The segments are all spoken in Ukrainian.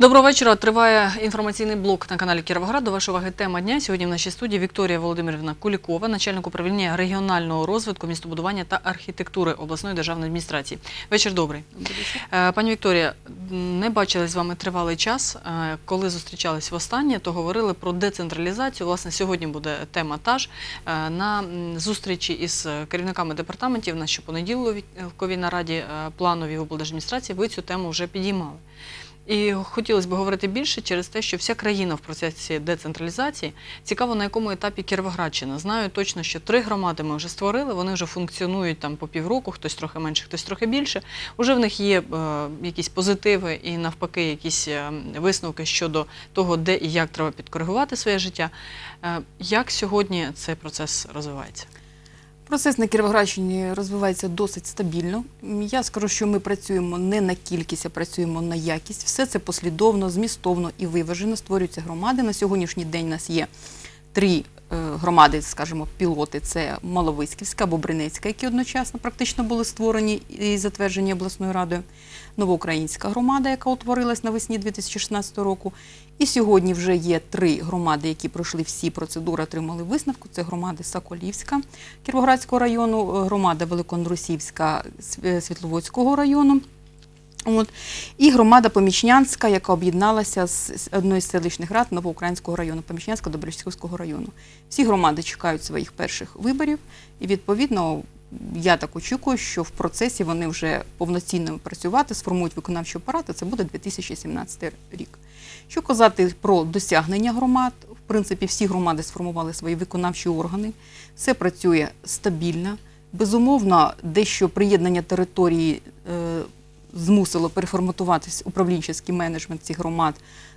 Доброго вечора. Триває інформаційний блок на каналі Кіровоград. До вашої уваги тема дня. Сьогодні в нашій студії Вікторія Володимирівна Кулікова, начальник управління регіонального розвитку, містобудування та архітектури обласної державної адміністрації. Вечір добрий. Е, Пані Вікторія, не бачили з вами тривалий час. Е, Коли зустрічались востаннє, то говорили про децентралізацію. Власне, сьогодні буде тема та ж. Е, На зустрічі із керівниками департаментів на щопонеділковій нараді плановій облдержадміністрації ви цю тему вже підіймали. І хотілося б говорити більше через те, що вся країна в процесі децентралізації цікаво, на якому етапі Кіровоградщина. Знаю точно, що три громади ми вже створили, вони вже функціонують там по півроку, хтось трохи менше, хтось трохи більше. Уже в них є е, якісь позитиви і навпаки, якісь е, висновки щодо того, де і як треба підкоригувати своє життя. Е, як сьогодні цей процес розвивається? Процес на Кіровоградщині розвивається досить стабільно. Я скажу, що ми працюємо не на кількість, а працюємо на якість. Все це послідовно, змістовно і виважено. Створюються громади. На сьогоднішній день у нас є три громади, скажімо, пілоти. Це Маловиськівська, Бобринецька, які одночасно практично були створені і затверджені обласною радою. Новоукраїнська громада, яка утворилась навесні 2016 року. І сьогодні вже є три громади, які пройшли всі процедури, отримали висновку. Це громади Соколівська Кіровоградського району, громада Великондрусівська Світловодського району. От. І громада Помічнянська, яка об'єдналася з одної з селищних рад Новоукраїнського району, Помічнянська Доброчівського району. Всі громади чекають своїх перших виборів, і відповідно я так очікую, що в процесі вони вже повноцінно працювати, сформують виконавчий апарат, і це буде 2017 рік. Що казати про досягнення громад, в принципі, всі громади сформували свої виконавчі органи, все працює стабільно. Безумовно, дещо приєднання території е, змусило переформатуватись управлінчий менеджмент цих громад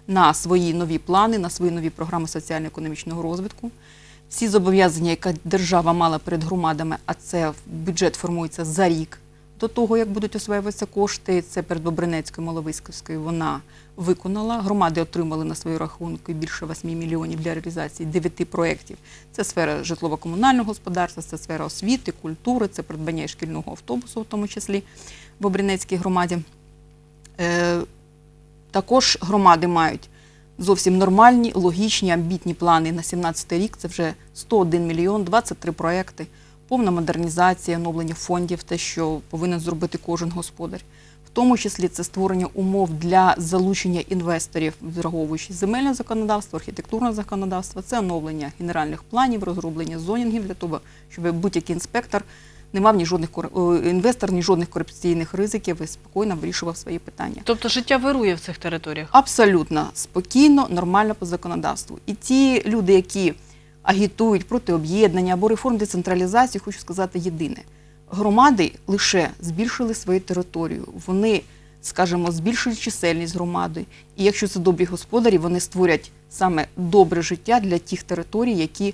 на свої нові плани, на свої нові програми соціально-економічного розвитку. Всі зобов'язання, які держава мала перед громадами, а це бюджет формується за рік до того, як будуть освоюватися кошти. Це перед Бобринецькою, Маловиськовською вона виконала. Громади отримали на свої рахунки більше 8 мільйонів для реалізації 9 проєктів. Це сфера житлово-комунального господарства, це сфера освіти, культури, це придбання шкільного автобусу, в тому числі в Бобринецькій громаді. Е, також громади мають зовсім нормальні, логічні, амбітні плани на 17 рік. Це вже 101 мільйон, 23 проекти, повна модернізація, оновлення фондів, те, що повинен зробити кожен господар. В тому числі це створення умов для залучення інвесторів, враховуючи земельне законодавство, архітектурне законодавство, це оновлення генеральних планів, розроблення зонінгів для того, щоб будь-який інспектор не мав ні жодних е, інвестор, ні жодних корупційних ризиків і спокійно вирішував свої питання. Тобто життя вирує в цих територіях. Абсолютно спокійно, нормально по законодавству. І ті люди, які агітують проти об'єднання або реформ децентралізації, хочу сказати єдине: громади лише збільшили свою територію. Вони, скажімо, збільшують чисельність громади. І якщо це добрі господарі, вони створять саме добре життя для тих територій, які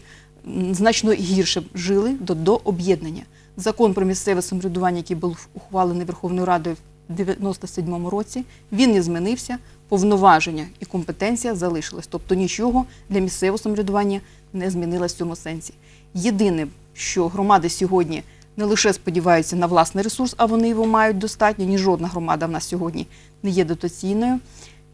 значно гірше жили до, до об'єднання. Закон про місцеве самоврядування, який був ухвалений Верховною Радою в 97-му році, він не змінився. Повноваження і компетенція залишилась. Тобто нічого для місцевого самоврядування не змінилось в цьому сенсі. Єдине, що громади сьогодні не лише сподіваються на власний ресурс, а вони його мають достатньо. Ні жодна громада в нас сьогодні не є дотаційною.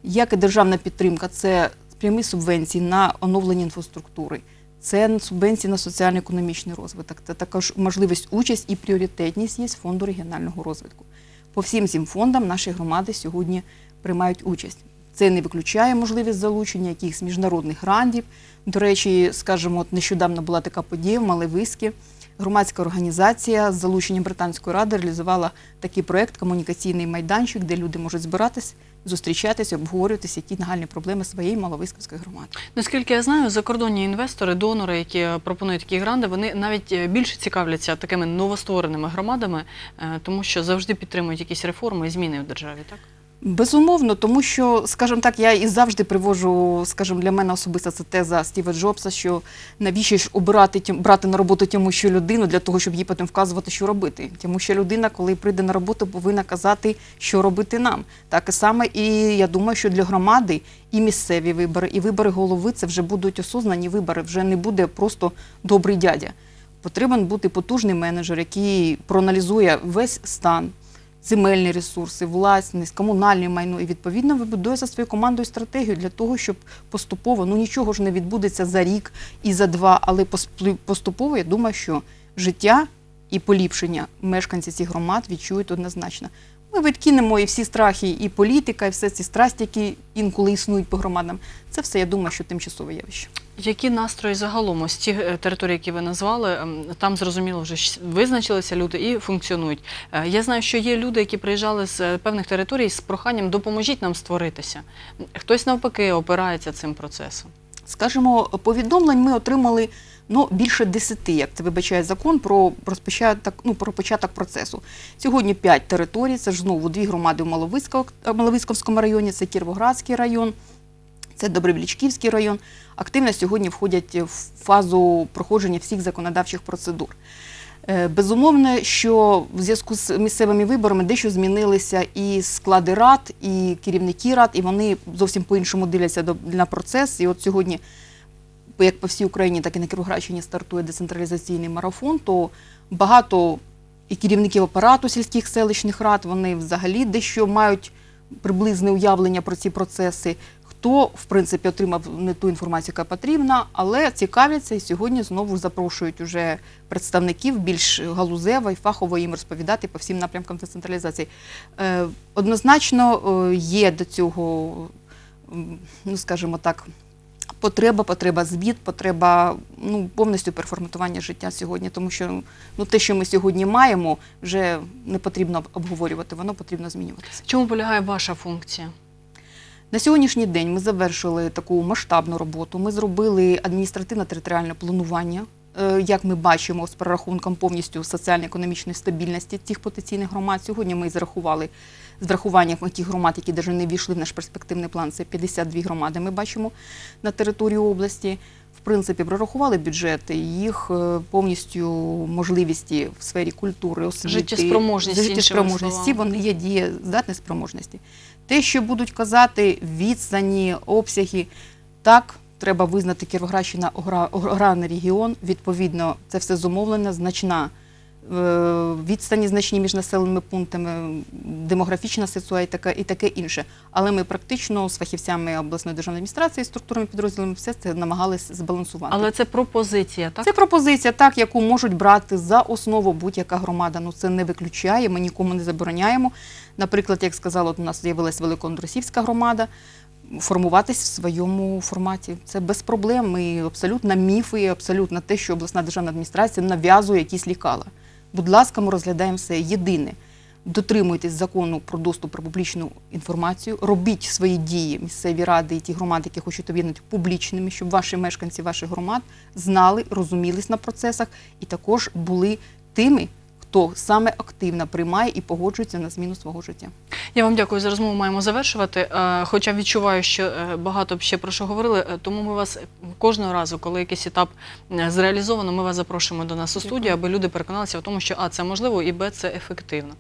Як і державна підтримка, це прямі субвенції на оновлення інфраструктури, це субвенції на соціально-економічний розвиток, це також можливість участь і пріоритетність є з фонду регіонального розвитку. По всім цим фондам наші громади сьогодні приймають участь. Це не виключає можливість залучення якихось міжнародних грантів. До речі, скажімо, от нещодавно була така подія в Малевиськи. Громадська організація з залученням британської ради реалізувала такий проект комунікаційний майданчик, де люди можуть збиратись, зустрічатися, обговорюватися, які нагальні проблеми своєї Маловиськівської громади. Наскільки я знаю, закордонні інвестори, донори, які пропонують такі гранди, вони навіть е, більше цікавляться такими новоствореними громадами, е, тому що завжди підтримують якісь реформи і зміни в державі. Так Безумовно, тому що, скажімо так, я і завжди привожу, скажімо, для мене особисто це теза Стіва Джобса, що навіщо ж обирати тім- брати на роботу тему, що людину для того, щоб їй потім вказувати, що робити. Тому що людина, коли прийде на роботу, повинна казати, що робити нам. Так і саме, і я думаю, що для громади і місцеві вибори, і вибори голови це вже будуть осознані вибори. Вже не буде просто добрий дядя. Потрібен бути потужний менеджер, який проаналізує весь стан земельні ресурси, власність, комунальне майно і відповідно вибудує за своєю командою стратегію для того, щоб поступово, ну нічого ж не відбудеться за рік і за два, але пос- поступово я думаю, що життя і поліпшення мешканці цих громад відчують однозначно. Ми відкинемо і всі страхи, і політика, і все ці страсті, які інколи існують по громадам. Це все, я думаю, що тимчасове явище. Які настрої загалом ось ті е, території, які ви назвали, ем, там зрозуміло вже визначилися люди і функціонують. Е, Я знаю, що є люди, які приїжджали з е, певних територій з проханням допоможіть нам створитися. Хтось навпаки опирається цим процесом. Скажімо, повідомлень ми отримали ну, більше десяти, як це вибачає закон про розпочаток, ну, про початок процесу. Сьогодні п'ять територій, це ж знову дві громади в Маловиськовському районі, це Кіровоградський район, це Добровлічківський район. Активно сьогодні входять в фазу проходження всіх законодавчих процедур. Е, Безумовно, що в зв'язку з місцевими виборами дещо змінилися і склади рад, і керівники рад, і вони зовсім по-іншому дивляться на процес. І от сьогодні, як по всій Україні, так і на Кіровоградщині стартує децентралізаційний марафон, то багато і керівників апарату сільських селищних рад, вони взагалі дещо мають приблизне уявлення про ці процеси. Хто, в принципі, отримав не ту інформацію, яка потрібна, але цікавляться і сьогодні знову запрошують уже представників більш галузево і фахово їм розповідати по всім напрямкам децентралізації. Е, Однозначно е, є до цього, ну скажімо так, потреба, потреба звіт, потреба ну, повністю переформатування життя сьогодні, тому що ну, те, що ми сьогодні маємо, вже не потрібно обговорювати, воно потрібно змінюватися. Чому полягає ваша функція? На сьогоднішній день ми завершили таку масштабну роботу. Ми зробили адміністративно-територіальне планування. е, Як ми бачимо, з прорахунком повністю соціально-економічної стабільності цих потенційних громад. Сьогодні ми зарахували з врахуванням тих громад, які навіть не війшли в наш перспективний план. Це 52 громади. Ми бачимо на території області. В принципі, прорахували бюджети, їх е, повністю можливості в сфері культури, освіти, життєспроможності, життєспроможності, вони є дієздатні спроможності. Те, що будуть казати відстані, обсяги, так, треба визнати Кіровоградщина огра- аграрний регіон. Відповідно, це все зумовлено, значна відстані значні між населеними пунктами, демографічна ситуація і таке, і інше. Але ми практично з фахівцями обласної державної адміністрації, структурними підрозділами, все це намагалися збалансувати. Але це пропозиція, так? Це пропозиція, так, яку можуть брати за основу будь-яка громада. Ну це не виключає, ми нікому не забороняємо. Наприклад, як сказала, от у нас з'явилась Великондросівська громада. Формуватись в своєму форматі. Це без проблем. Ми абсолютно міфи, абсолютно те, що обласна державна адміністрація нав'язує якісь лікала. Будь ласка, ми розглядаємо все єдине. Дотримуйтесь закону про доступ про публічну інформацію, робіть свої дії місцеві ради і ті громади, які хочуть об'єднати публічними, щоб ваші мешканці ваших громад знали, розумілись на процесах і також були тими, хто саме активно приймає і погоджується на зміну свого життя. Я вам дякую за розмову. Маємо завершувати. Е, Хоча відчуваю, що е, багато б ще про що говорили. е, Тому ми вас кожного разу, коли якийсь етап зреалізовано, ми вас запрошуємо до нас у студію, аби люди переконалися в тому, що а це можливо і б це ефективно.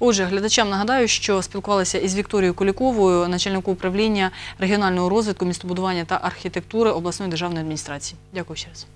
Отже, глядачам нагадаю, що спілкувалися із Вікторією Куліковою, начальником управління регіонального розвитку, містобудування та архітектури обласної державної адміністрації. Дякую ще раз.